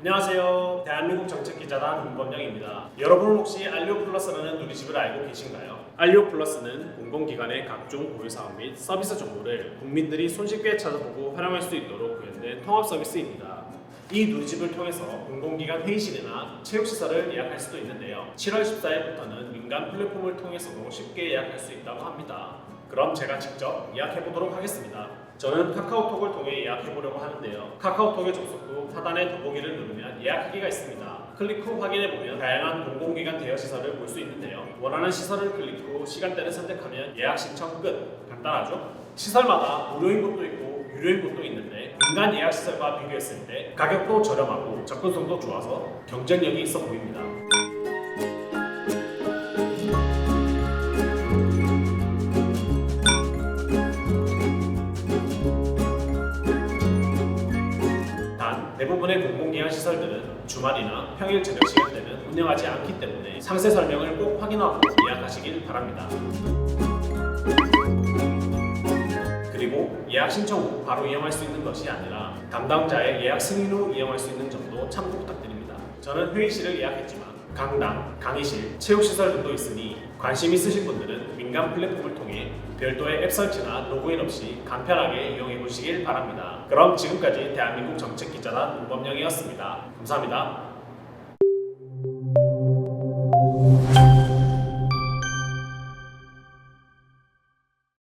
안녕하세요. 대한민국 정책기자단 문범영입니다. 여러분 혹시 알리오 플러스라는 누리집을 알고 계신가요? 알리오 플러스는 공공기관의 각종 고유 사업 및 서비스 정보를 국민들이 손쉽게 찾아보고 활용할 수 있도록 구현된 통합 서비스입니다. 이 누리집을 통해서 공공기관 회의실이나 체육시설을 예약할 수도 있는데요. 7월 14일부터는 민간 플랫폼을 통해서도 쉽게 예약할 수 있다고 합니다. 그럼 제가 직접 예약해 보도록 하겠습니다. 저는 카카오톡을 통해 예약해 보려고 하는데요. 카카오톡의 접속 후 하단의 더보기를 누르면 예약하기가 있습니다. 클릭 후 확인해 보면 다양한 공공기관 대여 시설을 볼 수 있는데요. 원하는 시설을 클릭 후 시간대를 선택하면 예약 신청 끝. 간단하죠? 시설마다 무료인 곳도 있고 유료인 곳도 있는데 민간 예약 시설과 비교했을 때 가격도 저렴하고 접근성도 좋아서 경쟁력이 있어 보입니다. 대부분의 공공기관 시설들은 주말이나 평일 저녁 시간대는 운영하지 않기 때문에 상세 설명을 꼭 확인하고 예약하시길 바랍니다. 그리고 예약 신청 후 바로 이용할 수 있는 것이 아니라 담당자의 예약 승인 후 이용할 수 있는 점도 참고 부탁드립니다. 저는 회의실을 예약했지만 강당, 강의실, 체육시설 등도 있으니 관심 있으신 분들은 민간 플랫폼을 통해 별도의 앱 설치나 로그인 없이 간편하게 이용해 보시길 바랍니다. 그럼 지금까지 대한민국 정책기자단 문범영이었습니다. 감사합니다.